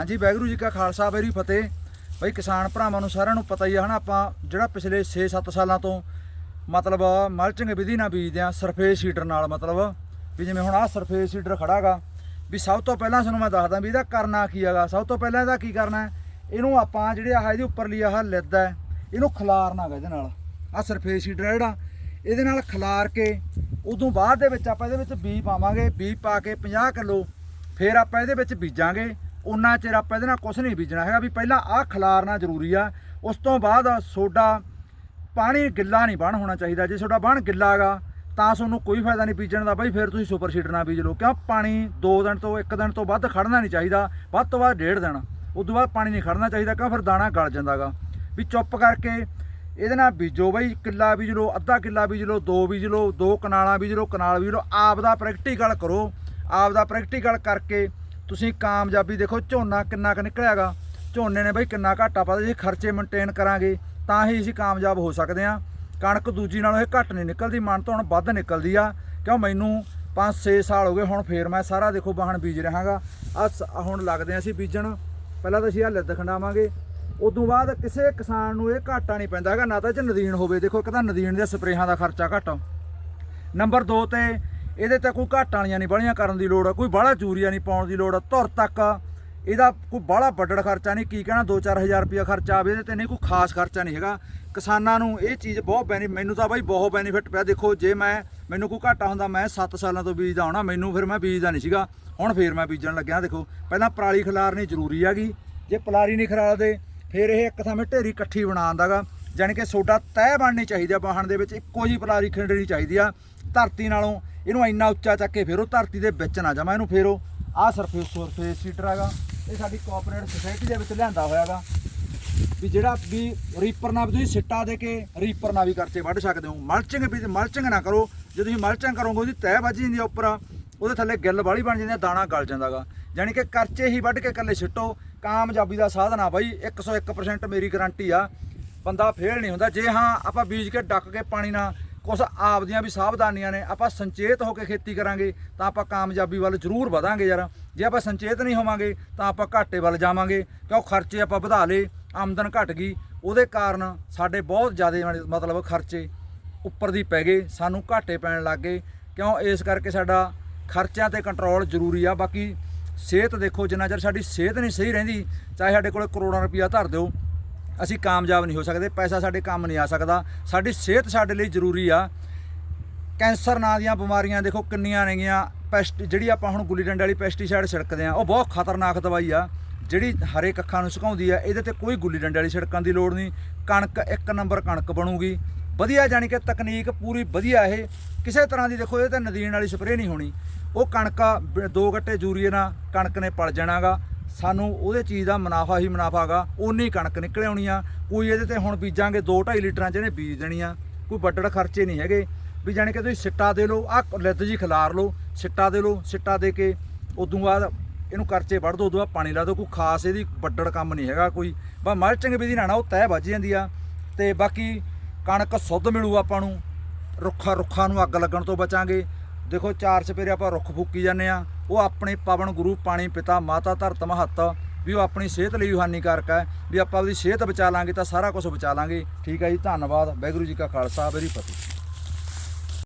ਹਾਂਜੀ, ਵਾਹਿਗੁਰੂ ਜੀ ਕਾ ਖਾਲਸਾ, ਵਾਹਿਗੁਰੂ ਫਤਿਹ। ਬਈ ਕਿਸਾਨ ਭਰਾਵਾਂ ਨੂੰ ਸਾਰਿਆਂ ਨੂੰ ਪਤਾ ਹੀ ਆ, ਹਨਾ, ਆਪਾਂ ਜਿਹੜਾ ਪਿਛਲੇ 6-7 ਸਾਲਾਂ ਤੋਂ ਮਤਲਬ ਮਲਚਿੰਗ ਵਿਧੀ ਨਾਲ ਬੀਜਦੇ ਆ ਸਰਫੇਸ ਸੀਡਰ ਨਾਲ ਮਤਲਬ, ਵੀ ਜਿਵੇਂ ਹੁਣ ਆਹ ਸਰਫੇਸ ਸੀਡਰ ਖੜਾਗਾ ਵੀ ਸਭ ਤੋਂ ਪਹਿਲਾਂ ਤੁਹਾਨੂੰ ਮੈਂ ਦੱਸਦਾ ਵੀ ਇਹਦਾ ਕਰਨਾ ਕੀ ਹੈਗਾ, ਸਭ ਤੋਂ ਪਹਿਲਾਂ ਇਹਦਾ ਕੀ ਕਰਨਾ, ਇਹਨੂੰ ਆਪਾਂ ਜਿਹੜੇ ਆਹ ਇਹਦੇ ਉੱਪਰ ਲਈ ਆਹ ਲਿੱਦ ਹੈ, ਇਹਨੂੰ ਖਿਲਾਰਨਾ ਗਾ ਇਹਦੇ ਨਾਲ, ਆਹ ਸਰਫੇਸ ਸੀਡਰ ਹੈ ਜਿਹੜਾ, ਇਹਦੇ ਨਾਲ ਖਿਲਾਰ ਕੇ ਉਦੋਂ ਬਾਅਦ ਦੇ ਵਿੱਚ ਆਪਾਂ ਇਹਦੇ ਵਿੱਚ ਬੀਜ ਪਾਵਾਂਗੇ, ਬੀਜ ਪਾ ਕੇ 50 ਕਿਲੋ, ਫਿਰ ਆਪਾਂ ਇਹਦੇ ਵਿੱਚ ਬੀਜਾਂਗੇ ਉਨਾ ਚਿਰ ਆਪਾਂ ਇਹਦੇ ਨਾਲ ਕੁਝ ਨਹੀਂ ਬੀਜਣਾ ਹੈਗਾ ਵੀ ਪਹਿਲਾਂ ਆਹ ਖਿਲਾਰਨਾ ਜ਼ਰੂਰੀ ਆ। ਉਸ ਤੋਂ ਬਾਅਦ ਸੋਡਾ ਪਾਣੀ ਗਿੱਲਾ ਨਹੀਂ ਬਣ ਹੋਣਾ ਚਾਹੀਦਾ। ਜੇ ਤੁਹਾਡਾ ਬਣ ਗਿੱਲਾ ਹੈਗਾ, ਤਾਂ ਤੁਹਾਨੂੰ ਕੋਈ ਫਾਇਦਾ ਨਹੀਂ ਬੀਜਣ ਦਾ। ਬਾਈ ਫਿਰ ਤੁਸੀਂ ਸੁਪਰ ਸੀਡਰ ਨਾਲ ਬੀਜ ਲਓ। ਕਿਉਂ? ਪਾਣੀ 2 ਦਿਨ ਤੋਂ 1 ਦਿਨ ਤੋਂ ਵੱਧ ਖੜਨਾ ਨਹੀਂ ਚਾਹੀਦਾ। ਵੱਧ ਤੋਂ ਵੱਧ ਡੇਢ ਦਿਨ। ਉਦੋਂ ਬਾਅਦ ਪਾਣੀ ਨਹੀਂ ਖੜਨਾ ਚਾਹੀਦਾ। ਕਿਉਂ? ਫਿਰ ਦਾਣਾ ਗਲ ਜਾਂਦਾਗਾ ਵੀ ਚੁੱਪ ਕਰਕੇ ਇਹਦੇ ਨਾਲ ਬੀਜੋ। ਬਾਈ ਕਿੱਲਾ ਬੀਜ ਲਓ, ਅੱਧਾ ਕਿੱਲਾ ਬੀਜ ਲਓ, ਦੋ ਬੀਜ ਲਓ, ਦੋ ਕਨਾਲਾਂ ਬੀਜ ਲਓ, ਕਨਾਲ ਬੀਜ ਲਓ। ਆਪ ਦਾ ਪ੍ਰੈਕਟੀਕਲ ਕਰੋ। ਆਪ ਦਾ ਪ੍ਰੈਕਟੀਕਲ ਕਰਕੇ ਤੁਸੀਂ ਕਾਮਯਾਬੀ ਦੇਖੋ, ਝੋਨਾ ਕਿੰਨਾ ਕੁ ਨਿਕਲਿਆਗਾ। ਝੋਨੇ ਨੇ ਬਈ ਕਿੰਨਾ ਘਾਟਾ ਪਾਦਾ ਜੇ ਖਰਚੇ ਮੇਨਟੇਨ ਕਰਾਂਗੇ, ਤਾਂ ਹੀ ਅਸੀਂ ਕਾਮਯਾਬ ਹੋ ਸਕਦੇ ਹਾਂ। ਕਣਕ ਦੂਜੀ ਨਾਲੋਂ ਇਹ ਘੱਟ ਨਹੀਂ ਨਿਕਲਦੀ, ਮਨ ਤੋਂ ਹੁਣ ਵੱਧ ਨਿਕਲਦੀ ਆ। ਕਿਉਂ? ਮੈਨੂੰ 5-6 ਸਾਲ ਹੋ ਗਏ, ਹੁਣ ਫੇਰ ਮੈਂ ਸਾਰਾ ਦੇਖੋ ਬਾਹਣ ਬੀਜ ਰਿਹਾਗਾ। ਆ ਹੁਣ ਲੱਗਦੇ ਆ ਅਸੀਂ ਬੀਜਣ। ਪਹਿਲਾਂ ਤਾਂ ਅਸੀਂ ਆ ਲਿੱਦ ਖੰਡਾਵਾਂਗੇ। ਉਦੋਂ ਬਾਅਦ ਕਿਸੇ ਕਿਸਾਨ ਨੂੰ ਇਹ ਘਾਟਾ ਨਹੀਂ ਪੈਂਦਾ ਹੈਗਾ, ਨਾ ਤਾਂ ਇਹ ਨਦੀਨ ਹੋਵੇ। ਦੇਖੋ, ਇੱਕ ਤਾਂ ਨਦੀਨ ਦੇ ਸਪਰੇਹਾਂ ਦਾ ਖਰਚਾ ਘੱਟ ਨੰਬਰ 2 ਤੇ ਇਹਦੇ ਤੇ ਕੋਈ ਘਾਟਾਂ ਵਾਲੀਆਂ ਨਹੀਂ ਬੜੀਆਂ ਕਰਨ ਦੀ ਲੋੜ ਕੋਈ ਬਾਹਲਾ ਚੂਰੀਆ ਨਹੀਂ ਪਾਉਣ ਦੀ ਲੋੜ ਧੁਰ ਤੱਕ ਇਹਦਾ ਕੋਈ ਬਾਹਲਾ ਵੱਡੜ ਖਰਚਾ ਨਹੀਂ, ਕੀ ਕਹਿਣਾ 2-4000 ਰੁਪਇਆ ਖਰਚਾ ਆਵੇ, ਇਹਦੇ ਤੇ ਨਹੀਂ ਕੋਈ ਖਾਸ ਖਰਚਾ ਨਹੀਂ ਹੈਗਾ। ਕਿਸਾਨਾਂ ਨੂੰ ਇਹ ਚੀਜ਼ ਬਹੁਤ ਬੈਨੀ, ਮੈਨੂੰ ਤਾਂ ਬਾਈ ਬਹੁਤ ਬੈਨੀਫਿਟ ਪਿਆ। ਦੇਖੋ, ਜੇ ਮੈਂ, ਮੈਨੂੰ ਕੋਈ ਘਾਟਾ ਹੁੰਦਾ, ਮੈਂ 7 ਸਾਲਾਂ ਤੋਂ ਬੀਜਦਾ ਹੋਣਾ ਮੈਨੂੰ ਫਿਰ ਮੈਂ ਬੀਜਦਾ ਨਹੀਂ ਸੀਗਾ। ਹੁਣ ਫੇਰ ਮੈਂ ਬੀਜਣ ਲੱਗਿਆ, ਦੇਖੋ। ਪਹਿਲਾਂ ਪਰਾਲੀ ਖਿਲਾਰਨੀ ਜ਼ਰੂਰੀ ਹੈਗੀ। ਜੇ ਪਲਾਰੀ ਨਹੀਂ ਖਿਲਾਰਦੇ, ਫਿਰ ਇਹ ਇੱਕ ਥਾਂ ਢੇਰੀ ਇਕੱਠੀ ਬਣਾ ਆਂਦਾਗਾ ਜਾਣੀ ਕਿ ਸੋਡਾ ਤੈਅ ਬਣਨੀ ਚਾਹੀਦੀ ਆ ਬਾਹਣ ਦੇ ਵਿੱਚ ਇੱਕੋ ਜੀ ਪਲਾਰੀ ਖਿੰਡਣੀ ਚਾਹੀਦੀ ਆ। ਧਰਤੀ ਨਾਲੋਂ ਇਹਨੂੰ ਇੰਨਾ ਉੱਚਾ ਚੱਕ ਕੇ ਫੇਰੋ, ਧਰਤੀ ਦੇ ਵਿੱਚ ਨਾ ਜਾਵਾਂ, ਇਹਨੂੰ ਫੇਰੋ। ਆਹ ਸਰਫੇਸ ਸਰਫੇਸ ਸੀਟਰ ਹੈਗਾ। ਇਹ ਸਾਡੀ ਕੋਆਪਰੇਟ ਸੁਸਾਇਟੀ ਦੇ ਵਿੱਚ ਲਿਆਂਦਾ ਹੋਇਆਗਾ ਵੀ ਜਿਹੜਾ ਵੀ ਰੀਪਰ ਨਾਲ ਵੀ ਤੁਸੀਂ ਸਿੱਟਾ ਦੇ ਕੇ ਰੀਪਰ ਨਾਲ ਵੀ ਕਰਚੇ ਵੱਢ ਸਕਦੇ ਹੋ। ਮਲਚਿੰਗ ਵੀ ਮਲਚਿੰਗ ਨਾ ਕਰੋ। ਜੇ ਤੁਸੀਂ ਮਲਚਿੰਗ ਕਰੋਗੇ, ਉਹਦੀ ਤਹਿ ਵੱਜ ਜਾਂਦੀ ਹੈ ਉੱਪਰ। ਉਹਦੇ ਥੱਲੇ ਗਿੱਲ ਵਾਲੀ ਬਣ ਜਾਂਦੀ ਹੈ ਦਾਣਾ ਗਲ ਜਾਂਦਾਗਾ ਯਾਨੀ ਕਿ ਕਰਚੇ ਹੀ ਵੱਢ ਕੇ ਇਕੱਲੇ ਸਿੱਟੋ। ਕਾਮਯਾਬੀ ਦਾ ਸਾਧਨ ਆ ਬਾਈ। 101% ਮੇਰੀ ਗਾਰੰਟੀ ਆ। ਬੰਦਾ ਫੇਲ ਨਹੀਂ ਹੁੰਦਾ। ਜੇ ਹਾਂ, ਆਪਾਂ ਬੀਜ ਕੇ ਡੱਕ ਕੇ ਪਾਣੀ ਨਾਲ ਕੁਛ ਆਪਦੀਆਂ ਵੀ ਸਾਵਧਾਨੀਆਂ ਨੇ, ਆਪਾਂ ਸੰਚੇਤ ਹੋ ਕੇ ਖੇਤੀ ਕਰਾਂਗੇ, ਤਾਂ ਆਪਾਂ ਕਾਮਯਾਬੀ ਵੱਲ ਜ਼ਰੂਰ ਵਧਾਂਗੇ ਯਾਰ। ਜੇ ਆਪਾਂ ਸੰਚੇਤ ਨਹੀਂ ਹੋਵਾਂਗੇ, ਤਾਂ ਆਪਾਂ ਘਾਟੇ ਵੱਲ ਜਾਵਾਂਗੇ, ਕਿਉਂ ਖਰਚੇ ਆਪਾਂ ਵਧਾ ਲਏ, ਆਮਦਨ ਘਟ ਗਈ। ਉਹਦੇ ਕਾਰਨ ਸਾਡੇ ਬਹੁਤ ਜ਼ਿਆਦਾ ਮਤਲਬ ਖਰਚੇ ਉੱਪਰ ਦੀ ਪੈ ਗਏ, ਸਾਨੂੰ ਘਾਟੇ ਪੈਣ ਲੱਗ ਗਏ। ਕਿਉਂ? ਇਸ ਕਰਕੇ ਸਾਡਾ ਖਰਚਿਆਂ ਤੇ ਕੰਟਰੋਲ ਜ਼ਰੂਰੀ ਆ। ਬਾਕੀ ਸਿਹਤ ਦੇਖੋ, ਜਿੰਨਾ ਚਿਰ ਸਾਡੀ ਸਿਹਤ ਨਹੀਂ ਸਹੀ ਰਹਿੰਦੀ, ਚਾਹੇ ਸਾਡੇ ਕੋਲ ਕਰੋੜਾਂ ਰੁਪਈਆ ਧਰ ਦਿਓ ਅਸੀਂ ਕਾਮਯਾਬ ਨਹੀਂ ਹੋ ਸਕਦੇ, ਪੈਸਾ ਸਾਡੇ ਕੰਮ ਨਹੀਂ ਆ ਸਕਦਾ, ਸਾਡੀ ਸਿਹਤ ਸਾਡੇ ਲਈ ਜ਼ਰੂਰੀ ਆ। ਕੈਂਸਰ ਨਾਂ ਦੀਆਂ ਬਿਮਾਰੀਆਂ ਦੇਖੋ ਕਿੰਨੀਆਂ ਨੇਗੀਆਂ ਪੈਸਟ ਜਿਹੜੀ ਆਪਾਂ ਹੁਣ ਗੁੱਲੀ ਡੰਡੇ ਵਾਲੀ ਪੈਸਟੀਸਾਈਡ ਛਿੜਕਦੇ ਆ, ਉਹ ਬਹੁਤ ਖਤਰਨਾਕ ਦਵਾਈ ਆ, ਜਿਹੜੀ ਹਰੇ ਅੱਖਾਂ ਨੂੰ ਸੁਕਾਉਂਦੀ ਆ, ਇਹਦੇ ਤੇ ਕੋਈ ਗੁੱਲੀ ਡੰਡੇ ਵਾਲੀ ਛਿੜਕਣ ਦੀ ਲੋੜ ਨਹੀਂ, ਕਣਕ ਇੱਕ ਨੰਬਰ ਕਣਕ ਬਣੂਗੀ। ਵਧੀਆ ਜਾਣੀ ਕਿ ਤਕਨੀਕ ਪੂਰੀ ਵਧੀਆ ਇਹ, ਕਿਸੇ ਤਰ੍ਹਾਂ ਦੀ ਦੇਖੋ ਇਹ ਤੇ ਨਦੀਨ ਵਾਲੀ ਸਪਰੇਅ ਨਹੀਂ ਹੋਣੀ। ਉਹ ਕਣਕਾ ਦੋ ਗੱਟੇ ਯੂਰੀਏ ਨਾਲ ਕਣਕ ਨੇ ਪਲ ਜਾਣਾਗਾ ਸਾਨੂੰ ਉਹਦੇ ਚੀਜ਼ ਦਾ ਮੁਨਾਫਾ ਹੀ ਮੁਨਾਫਾਗਾ ਉਨੀ ਕਣਕ ਨਿਕਲ ਆਉਣੀ ਆ। ਕੋਈ ਇਹਦੇ ਤੇ ਹੁਣ ਬੀਜਾਂਗੇ 2.5 ਲੀਟਰਾਂ ਚ ਇਹਨੇ ਬੀਜ ਦੇਣੀ ਆ। ਕੋਈ ਵੱਡੜ ਖਰਚੇ ਨਹੀਂ ਹੈਗੇ। ਵੀ ਜਾਣੀ ਕਿ ਤੁਸੀਂ ਸਿੱਟਾ ਦੇ ਲਓ ਆ ਲਿੱਦ ਜੀ ਖਿਲਾਰ ਲਓ, ਸਿੱਟਾ ਦੇ ਲਓ, ਸਿੱਟਾ ਦੇ ਕੇ ਉਦੋਂ ਬਾਅਦ ਇਹਨੂੰ ਕਰਚੇ ਵੱਢ ਦੋ, ਉਦੋਂ ਬਾਅਦ ਪਾਣੀ ਲਾ ਦਿਓ ਕੋਈ ਖਾਸ ਇਹਦੀ ਵੱਡੜ ਕੰਮ ਨਹੀਂ ਹੈਗਾ ਕੋਈ। ਬਸ ਮਲਚਿੰਗ ਵਿਧੀ ਨਾਲ ਨਾ ਉਹ ਤਹਿ ਵੱਜ ਜਾਂਦੀ ਆ। ਤੇ ਬਾਕੀ ਕਣਕ ਸੁੱਧ ਮਿਲੂ ਆਪਾਂ ਨੂੰ। ਰੁੱਖਾਂ ਰੁੱਖਾਂ ਨੂੰ ਅੱਗ ਲੱਗਣ ਤੋਂ ਬਚਾਂਗੇ। ਦੇਖੋ ਚਾਰ ਚਪੇਰੇ ਆਪਾਂ ਰੁੱਖ ਫੂਕੀ ਜਾਂਦੇ ਆ। ਉਹ ਆਪਣੇ ਪਵਨ ਗੁਰੂ, ਪਾਣੀ ਪਿਤਾ, ਮਾਤਾ ਧਰਤ ਮਹੱਤ ਵੀ ਉਹ ਆਪਣੀ ਸਿਹਤ ਲਈ ਹਾਨੀਕਾਰਕ ਹੈ। ਵੀ ਆਪਾਂ ਉਹਦੀ ਸਿਹਤ ਬਚਾ ਲਾਂਗੇ ਤਾਂ ਸਾਰਾ ਕੁਝ ਬਚਾ ਲਾਂਗੇ। ਠੀਕ ਹੈ ਜੀ, ਧੰਨਵਾਦ। ਵਾਹਿਗੁਰੂ ਜੀ ਕਾ ਖਾਲਸਾ, ਵਾਹਿਗੁਰੂ ਫਤਿਹ।